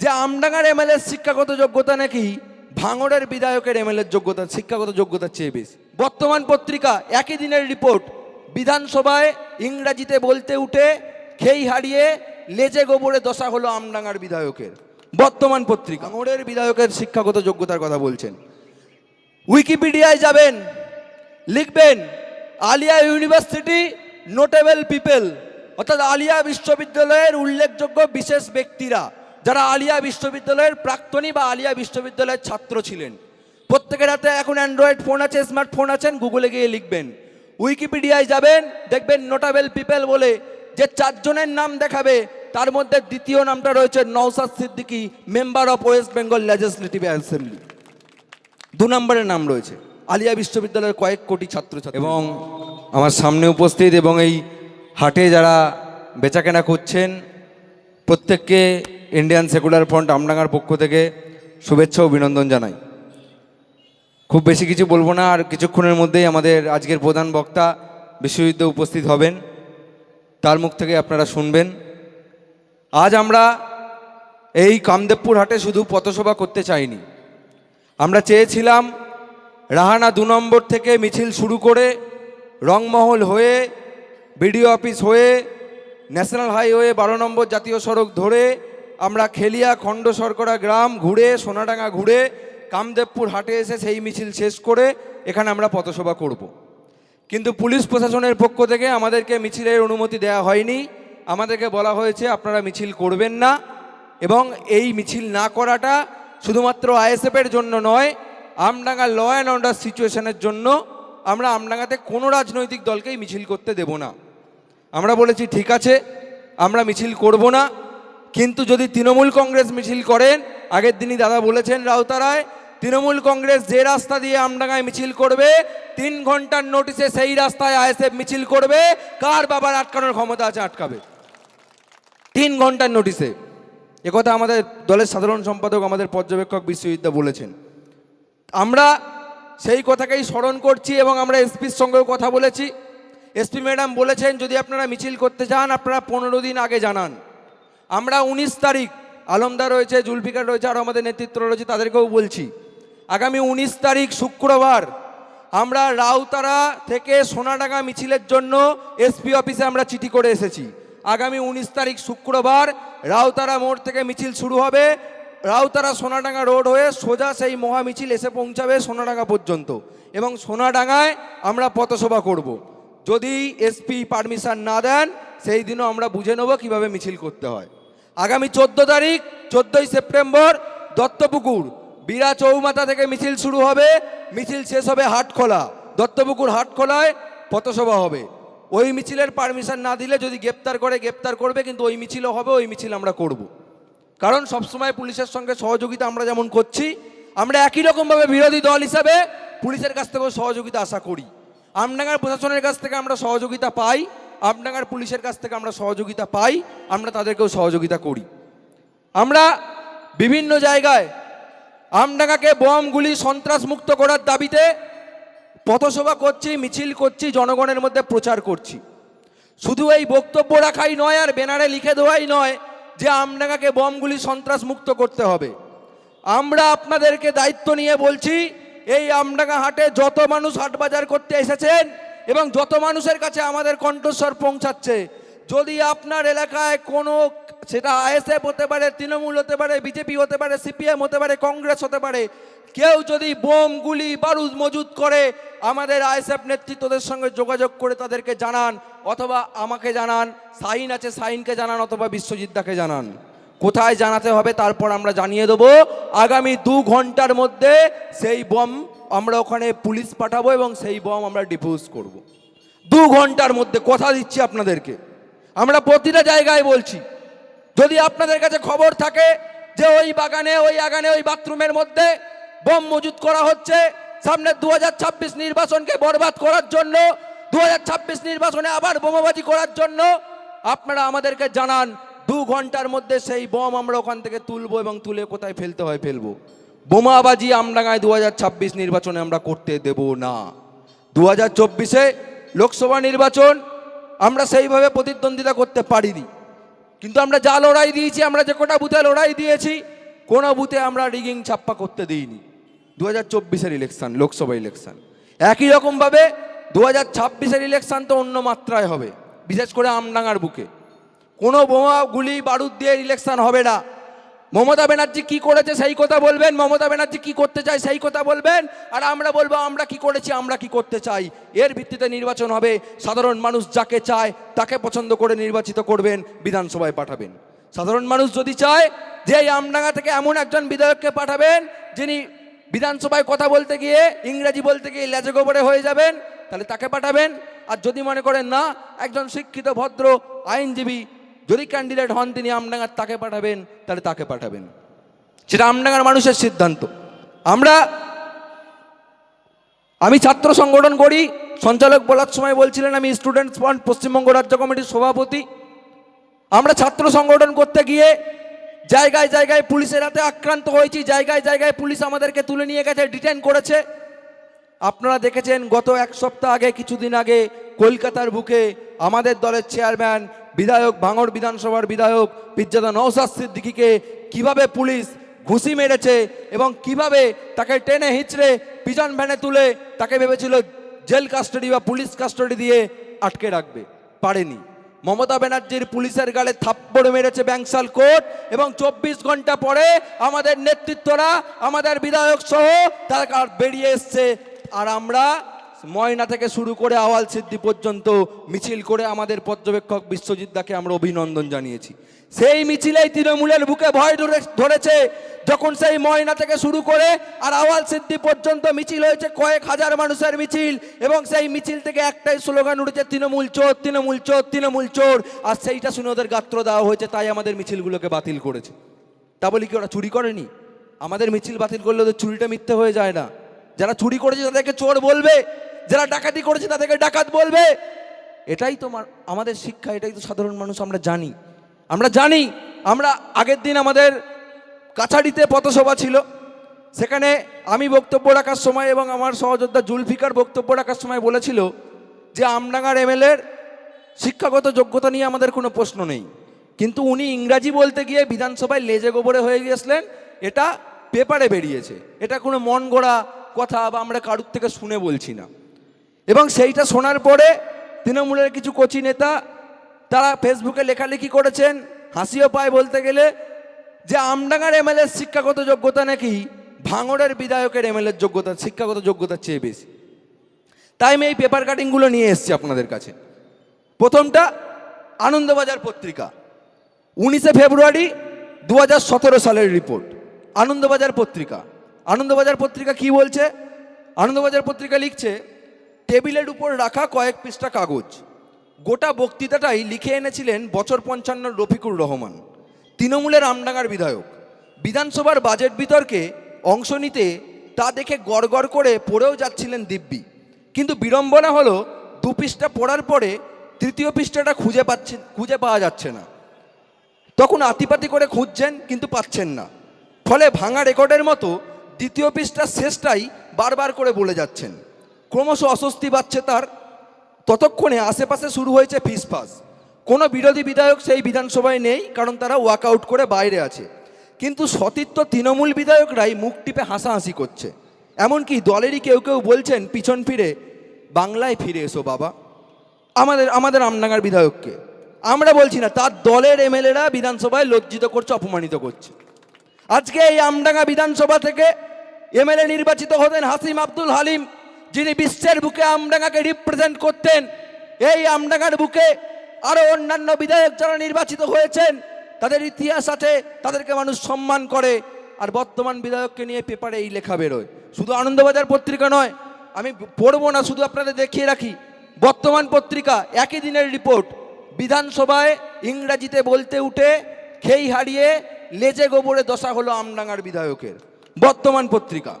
যে আমডাঙ্গার এমএলএর শিক্ষাগত যোগ্যতা নাকি ভাঙড়ের বিধায়কের এমএলএর যোগ্যতা, শিক্ষাগত যোগ্যতার চেয়ে বেশি। বর্তমান পত্রিকা একই দিনের রিপোর্ট, বিধানসভায় ইংরাজিতে বলতে উঠে খেই হারিয়ে লেজে গোবরে দশা হলো আমডাঙ্গার বিধায়কের। বর্তমান পত্রিকা ভাঙড়ের বিধায়কের শিক্ষাগত যোগ্যতার কথা বলছেন। উইকিপিডিয়ায় যাবেন, লিখবেন, আলিয়া ইউনিভার্সিটি নোটেবল পিপল, অর্থাৎ আলিয়া বিশ্ববিদ্যালয়ের উল্লেখযোগ্য বিশেষ ব্যক্তিরা। যারা আলিয়া বিশ্ববিদ্যালয়ের প্রাক্তনী বা আলিয়া বিশ্ববিদ্যালয়ের ছাত্র ছিলেন, প্রত্যেকের হাতে এখন অ্যান্ড্রয়েড ফোন আছে স্মার্টফোন আছেন গুগলে গিয়ে লিখবেন। উইকিপিডিয়ায় যাবেন, দেখবেন নোটাবেল পিপল বলে যে চারজনের নাম দেখাবে, তার মধ্যে দ্বিতীয় নামটা রয়েছে Naushad Siddiqui member of West Bengal legislative assembly দু নম্বরের নাম রয়েছে, আলিয়া বিশ্ববিদ্যালয়ের কয়েক কোটি ছাত্রছাত্রী। এবং আমার সামনে উপস্থিত এবং এই হাটে যারা বেচাকেনা করছেন, প্রত্যেককে ইন্ডিয়ান সেকুলার ফ্রন্ট আমডাঙ্গার পক্ষ থেকে শুভেচ্ছা অভিনন্দন জানাই। খুব বেশি কিছু বলব না, আর কিছুক্ষণের মধ্যেই আমাদের আজকের প্রধান বক্তা বিশ্বযুদ্ধে উপস্থিত হবেন। তার মুখ থেকে আপনারা শুনবেন। আজ আমরা এই কামদেবপুর হাটে শুধু পথসভা করতে চাইনি। আমরা চেয়েছিলাম রাহানা দু নম্বর থেকে মিছিল শুরু করে রংমহল হয়ে, বিডিও অফিস হয়ে, ন্যাশনাল হাইওয়ে বারো নম্বর জাতীয় সড়ক ধরে আমরা খেলিয়া খণ্ড শর্করা গ্রাম ঘুরে, সোনাডাঙ্গা ঘুরে, কামদেবপুর হাটে এসে সেই মিছিল শেষ করে এখানে আমরা পথসভা করব। কিন্তু পুলিশ প্রশাসনের পক্ষ থেকে আমাদেরকে মিছিলের অনুমতি দেওয়া হয়নি। আমাদেরকে বলা হয়েছে, আপনারা মিছিল করবেন না এবং এই মিছিল না করাটা শুধুমাত্র আইএসএফের জন্য নয়, আমডাঙ্গা ল অ্যান্ড অর্ডার সিচুয়েশনের জন্য আমরা আমডাঙ্গাতে কোনো রাজনৈতিক দলকেই মিছিল করতে দেব না। আমরা বলেছি, ঠিক আছে, আমরা মিছিল করব না। কিন্তু যদি তৃণমূল কংগ্রেস মিছিল করেন, আগের দিনই দাদা বলেছেন রাউতারায়, তৃণমূল কংগ্রেস যে রাস্তা দিয়ে আমডাঙ্গায় মিছিল করবে, তিন ঘণ্টার নোটিশে সেই রাস্তায় আইএসএফ মিছিল করবে, কার বাবার আটকানোর ক্ষমতা আছে আটকাবে? তিন ঘণ্টার নোটিশে। একথা আমাদের দলের সাধারণ সম্পাদক, আমাদের পর্যবেক্ষক বিশ্ববিদ্যা বলেছেন। আমরা সেই কথাকেই স্মরণ করছি এবং আমরা এসপির সঙ্গেও কথা বলেছি। এসপি ম্যাডাম বলেছেন, যদি আপনারা মিছিল করতে চান আপনারা পনেরো দিন আগে জানান। আমরা উনিশ তারিখ, আলমদার রয়েছে, জুলফিকার রয়েছে, আর আমাদের নেতৃত্ব রয়েছে, তাদেরকেও বলছি। আগামী উনিশ তারিখ শুক্রবার, আমরা রাউতারা থেকে সোনাডাঙ্গা মিছিলের জন্য এসপি অফিসে আমরা চিঠি করে এসেছি। আগামী উনিশ তারিখ শুক্রবার, রাউতারা মোড় থেকে মিছিল শুরু হবে। রাউতারা সোনাডাঙ্গা রোড হয়ে সোজা সেই মহা মিছিল এসে পৌঁছাবে সোনাডাঙ্গা পর্যন্ত। এবং সোনাডাঙ্গায় আমরা পথসভা করব। যদি এসপি পারমিশন না দেন, সেই দিনও আমরা বুঝে নেব কীভাবে মিছিল করতে হয়। আগামী চোদ্দ তারিখ, চোদ্দোই সেপ্টেম্বর দত্তপুকুর। বীরা চৌমাথা থেকে মিছিল শুরু হবে। মিছিল শেষ হবে হাটখোলা। দত্তপুকুর হাটখোলায় পথসভা হবে। ওই মিছিলের পারমিশন না দিলে যদি গ্রেপ্তার করে, গ্রেপ্তার করবে, কিন্তু ওই মিছিলও হবে, ওই মিছিল আমরা করব। কারণ সবসময় পুলিশের সঙ্গে সহযোগিতা আমরা যেমন করছি, আমরা একই রকমভাবে বিরোধী দল হিসাবে পুলিশের কাছ থেকেও সহযোগিতা আশা করি। আমডাঙ্গার প্রশাসনের কাছ থেকে আমরা সহযোগিতা পাই। আমডাঙ্গার পুলিশের কাছ থেকে আমরা সহযোগিতা পাই, আমরা তাদেরকেও সহযোগিতা করি। আমরা বিভিন্ন জায়গায় আমডাঙ্গাকে বম গুলি সন্ত্রাস মুক্ত করার দাবিতে পথসভা করছি, মিছিল করছি, জনগণের মধ্যে প্রচার করছি। শুধু এই বক্তব্য রাখাই নয় আর ব্যানারে লিখে দেওয়াই নয় যে আমডাঙ্গাকে বমগুলি সন্ত্রাস মুক্ত করতে হবে। আমরা আপনাদেরকে দায়িত্ব নিয়ে বলছি, এই আমডাঙ্গা হাটে যত মানুষ হাট বাজার করতে এসেছেন এবং যত মানুষের কাছে আমাদের কণ্ঠস্বর পৌঁছাচ্ছে, যদি আপনার এলাকায় কোনো, সেটা আইএসএফ হতে পারে, তৃণমূল হতে পারে, বিজেপি হতে পারে, সিপিএম হতে পারে, কংগ্রেস হতে পারে, কেউ যদি বোম, গুলি, বারুদ মজুদ করে আমাদের আইএসএফ নেতৃত্বদের সঙ্গে যোগাযোগ করে তাদেরকে জানান, অথবা আমাকে জানান, সাইন আছে, সাইনকে জানান, অথবা বিশ্বজিৎদাকে জানান। কোথায় জানাতে হবে তারপর আমরা জানিয়ে দেবো। আগামী দু ঘণ্টার মধ্যে সেই বম আমরা ওখানে পুলিশ পাঠাবো এবং সেই বম আমরা ডিফিউজ করব। দু ঘণ্টার মধ্যে কথা দিচ্ছি আপনাদেরকে। আমরা প্রতিটা জায়গায় বলছি, যদি আপনাদের কাছে খবর থাকে যে ওই বাগানে, ওই আগানে, ওই বাথরুমের মধ্যে বোম মজুত করা হচ্ছে, সামনে দু হাজার ছাব্বিশ নির্বাচনকে বরবাদ করার জন্য দু হাজার ছাব্বিশ নির্বাচনে আবার বোমাবাজি করার জন্য, আপনারা আমাদেরকে জানান। দু ঘণ্টার মধ্যে সেই বোম আমরা ওখান থেকে তুলবো এবং তুলে কোথায় ফেলতে হয় ফেলব। বোমাবাজি আমডাঙ্গায় দু হাজার ছাব্বিশ নির্বাচনে আমরা করতে দেব না। দু হাজার চব্বিশে লোকসভা নির্বাচন আমরা সেইভাবে প্রতিদ্বন্দ্বিতা করতে পারিনি। কিন্তু আমরা যা লড়াই দিয়েছি, আমরা যে কটা বুথে লড়াই দিয়েছি, কোনো বুথে আমরা রিগিং ছাপ্পা করতে দিইনি। দু হাজার চব্বিশের ইলেকশন, লোকসভা ইলেকশন। একই রকমভাবে দু হাজার ছাব্বিশের ইলেকশন তো অন্য মাত্রায় হবে, বিশেষ করে আমডাঙ্গার বুকে। কোনো বোমা, গুলি, বারুদ দিয়ে ইলেকশন হবে না। মমতা ব্যানার্জি কি করেছে সেই কথা বলবেন? মমতা ব্যানার্জি কি করতে চায় সেই কথা বলবেন? আর আমরা বলব, আমরা কি করেছি, আমরা কি করতে চাই? এর ভিত্তিতে নির্বাচন হবে। সাধারণ মানুষ যাকে চায়, তাকে পছন্দ করে নির্বাচিত করবেন, বিধানসভায় পাঠাবেন। সাধারণ মানুষ যদি চায়, যে আমডাঙ্গা থেকে এমন একজন বিধায়ককে পাঠাবেন, যিনি বিধানসভায় কথা বলতে গিয়ে, ইংরাজি বলতে গিয়ে লেজে গোবরে হয়ে যাবেন, তাহলে তাকে পাঠাবেন। আর যদি মনে করেন না, একজন শিক্ষিত, ভদ্র, আইনজীবী যদি ক্যান্ডিডেট হন তিনি আমডাঙ্গার তাকে পাঠাবেন, তাহলে তাকে পাঠাবেন। সেটা আমডাঙ্গার মানুষের সিদ্ধান্ত। আমরা, আমি ছাত্র সংগঠন করি সঞ্চালক বলার সময় বলছিলেন আমি স্টুডেন্টস ফ্রন্ট পশ্চিমবঙ্গ রাজ্য কমিটির সভাপতি। আমরা ছাত্র সংগঠন করতে গিয়ে জায়গায় জায়গায় পুলিশের হাতে আক্রান্ত হয়েছি, জায়গায় জায়গায় পুলিশ আমাদেরকে তুলে নিয়ে গেছে ডিটেন করেছে। আপনারা দেখেছেন গত এক সপ্তাহ আগে, কিছুদিন আগে কলকাতার বুকে আমাদের দলের চেয়ারম্যান বিধায়ক ভাঙড় বিধানসভার বিধায়ক পিজ্জাদা নৌসাদ সিদ্দিকিকে কীভাবে পুলিশ ঘুষি মেরেছে এবং কীভাবে তাকে টেনে হিঁচড়ে পিজন ভ্যানে তুলে তাকে ভেবেছিল জেল কাস্টাডি বা পুলিশ কাস্টাডি দিয়ে আটকে রাখবে, পারেনি। মমতা ব্যানার্জির পুলিশের গালে থাপ্পড় মেরেছে ব্যাংসাল কোর্ট এবং চব্বিশ ঘণ্টা পরে আমাদের নেতৃত্বরা, আমাদের বিধায়ক সহ তারা বেরিয়ে এসছে। আর আমরা ময়না থেকে শুরু করে আওয়াল সিদ্ধি পর্যন্ত মিছিল করে আমাদের পর্যবেক্ষক বিশ্বজিৎ দাকে আমরা অভিনন্দন জানিয়েছি। সেই মিছিলেই তৃণমূলের বুকে ভয় ধরে ধরেছে যখন সেই ময়না থেকে শুরু করে আর আওয়াল সিদ্ধি পর্যন্ত মিছিল হয়েছে কয়েক হাজার মানুষের মিছিল এবং সেই মিছিল থেকে একটাই স্লোগান উঠেছে, তৃণমূল চোর তৃণমূল চোর তৃণমূল চোর। আর সেইটা শুনে ওদের গাত্র দেওয়া হয়েছে, তাই আমাদের মিছিলগুলোকে বাতিল করেছে। তা বলি কি, ওরা চুরি করেনি? আমাদের মিছিল বাতিল করলে ওদের চুরিটা মিথ্যে হয়ে যায় না। যারা চুরি করেছে তাদেরকে চোর বলবে। যারা ডাকাতি করেছে তাদেরকে ডাকাত বলবে। এটাই তো আমাদের শিক্ষা, এটাই তো সাধারণ মানুষ, আমরা জানি। আমরা জানি, আমরা আগের দিন আমাদের কাছাড়িতে পথসভা ছিল। সেখানে আমি বক্তব্য রাখার সময় এবং আমার সহযোদ্ধা জুলফিকার বক্তব্য রাখার সময় বলেছিল যে, আমডাঙ্গার এমএলএর শিক্ষাগত যোগ্যতা নিয়ে আমাদের কোনো প্রশ্ন নেই। কিন্তু উনি ইংরাজি বলতে গিয়ে বিধানসভায় লেজে গোবরে হয়ে গিয়েছিলেন, এটা পেপারে বেরিয়েছে। এটা কোনো মন গড়া কথা বা আমরা কারুর থেকে শুনে বলছি না। এবং সেইটা শোনার পরে তৃণমূলের কিছু কচি নেতা, তারা ফেসবুকে লেখালেখি করেছেন, হাসিও পায় বলতে গেলে, যে আমডাঙ্গার এমএলএর শিক্ষাগত যোগ্যতা নাকি ভাঙড়ের বিধায়কের এমএলএর যোগ্যতা, শিক্ষাগত যোগ্যতার চেয়ে বেশি। তাই আমি এই পেপার কাটিংগুলো নিয়ে এসেছি আপনাদের কাছে। প্রথমটা, আনন্দবাজার পত্রিকা। উনিশে ফেব্রুয়ারি দু হাজার সতেরো সালের রিপোর্ট। আনন্দবাজার পত্রিকা। আনন্দবাজার পত্রিকা কি বলছে? আনন্দবাজার পত্রিকা লিখছে টেবিলের উপর রাখা কয়েক পৃষ্ঠা কাগজ। গোটা বক্তৃতাটাই লিখে এনেছিলেন বছর পঞ্চান্নর রফিকুর রহমান, তৃণমূলের আমডাঙ্গার বিধায়ক। বিধানসভার বাজেট বিতর্কে অংশ নিতে তা দেখে গড়গড় করে পড়েও যাচ্ছিলেন দিব্যি। কিন্তু বিড়ম্বনা হলো দু পৃষ্ঠা পড়ার পরে তৃতীয় পৃষ্ঠাটা খুঁজে পাচ্ছেন খুঁজে পাওয়া যাচ্ছে না। তখন আতিপাতি করে খুঁজছেন কিন্তু পাচ্ছেন না। ফলে ভাঙা রেকর্ডের মতো দ্বিতীয় পৃষ্ঠার শেষটাই বারবার করে বলে যাচ্ছেন। ক্রমশ অস্বস্তি বাড়ছে তার। ততক্ষণে আশেপাশে শুরু হয়েছে ফিসফাস কোনো বিরোধী বিধায়ক সেই বিধানসভায় নেই, কারণ তারা ওয়াকআউট করে বাইরে আছে। কিন্তু সতীর্থ তৃণমূল বিধায়করাই মুখ টিপে হাসাহাসি করছে। এমনকি দলেরই কেউ কেউ বলছেন, পিছন ফিরে, বাংলায় ফিরে এসো বাবা। আমাদের আমাদের আমডাঙ্গার বিধায়ককে। আমরা বলছি না, তার দলের এমএলএরা বিধানসভায় লজ্জিত করছে, অপমানিত করছে। আজকে এই আমডাঙ্গা বিধানসভা থেকে এমএলএ নির্বাচিত হতেন হাসিম আব্দুল হালিম। যিনি বিশ্বের বুকে আমডাঙ্গাকে রিপ্রেজেন্ট করতেন, এই আমডাঙ্গার বুকে আরও অন্যান্য বিধায়ক যারা নির্বাচিত হয়েছেন, তাদের ইতিহাস আছে, তাদেরকে মানুষ সম্মান করে, আর বর্তমান বিধায়ককে নিয়ে পেপারে এই লেখা বেরোয়। শুধু আনন্দবাজার পত্রিকা নয়, আমি পড়ব না, শুধু আপনাদের দেখিয়ে রাখি, বর্তমান পত্রিকা, একই দিনের রিপোর্ট বিধানসভায় ইংরাজিতে বলতে উঠে, খেই হারিয়ে, লেজে গোবরে দশা হলো আমডাঙ্গার বিধায়কের, বর্তমান পত্রিকা।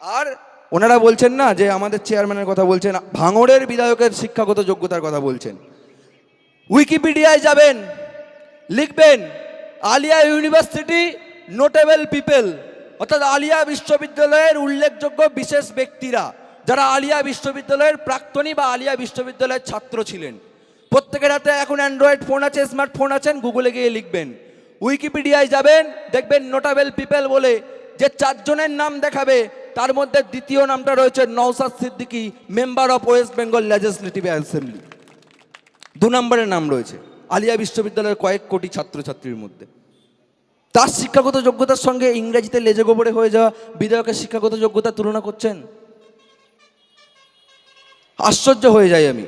আর ওনারা বলছেন না যে আমাদের চেয়ারম্যানের কথা বলছেন, ভাঙড়ের বিধায়কের শিক্ষাগত যোগ্যতার কথা বলছেন। উইকিপিডিয়ায় যাবেন, লিখবেন, আলিয়া ইউনিভার্সিটি নোটেবল পিপল, অর্থাৎ আলিয়া বিশ্ববিদ্যালয়ের উল্লেখযোগ্য বিশেষ ব্যক্তিরা, যারা আলিয়া বিশ্ববিদ্যালয়ের প্রাক্তনী বা আলিয়া বিশ্ববিদ্যালয়ের ছাত্র ছিলেন। প্রত্যেকের হাতে এখন অ্যান্ড্রয়েড ফোন আছে স্মার্টফোন আছেন গুগলে গিয়ে লিখবেন। উইকিপিডিয়ায় যাবেন, দেখবেন নোটাবেল পিপল বলে যে চারজনের নাম দেখাবে, তার মধ্যে দ্বিতীয় নামটা রয়েছে Naushad Siddiqui, member of West Bengal legislative assembly. দু নম্বরের নাম রয়েছে, আলিয়া বিশ্ববিদ্যালয়ের কয়েক কোটি ছাত্রছাত্রীর মধ্যে। তার শিক্ষাগত যোগ্যতার সঙ্গে ইংরেজিতে লেজে গোবরে হয়ে যাওয়া বিধায়কের শিক্ষাগত যোগ্যতা তুলনা করছেন? আশ্চর্য হয়ে যাই আমি।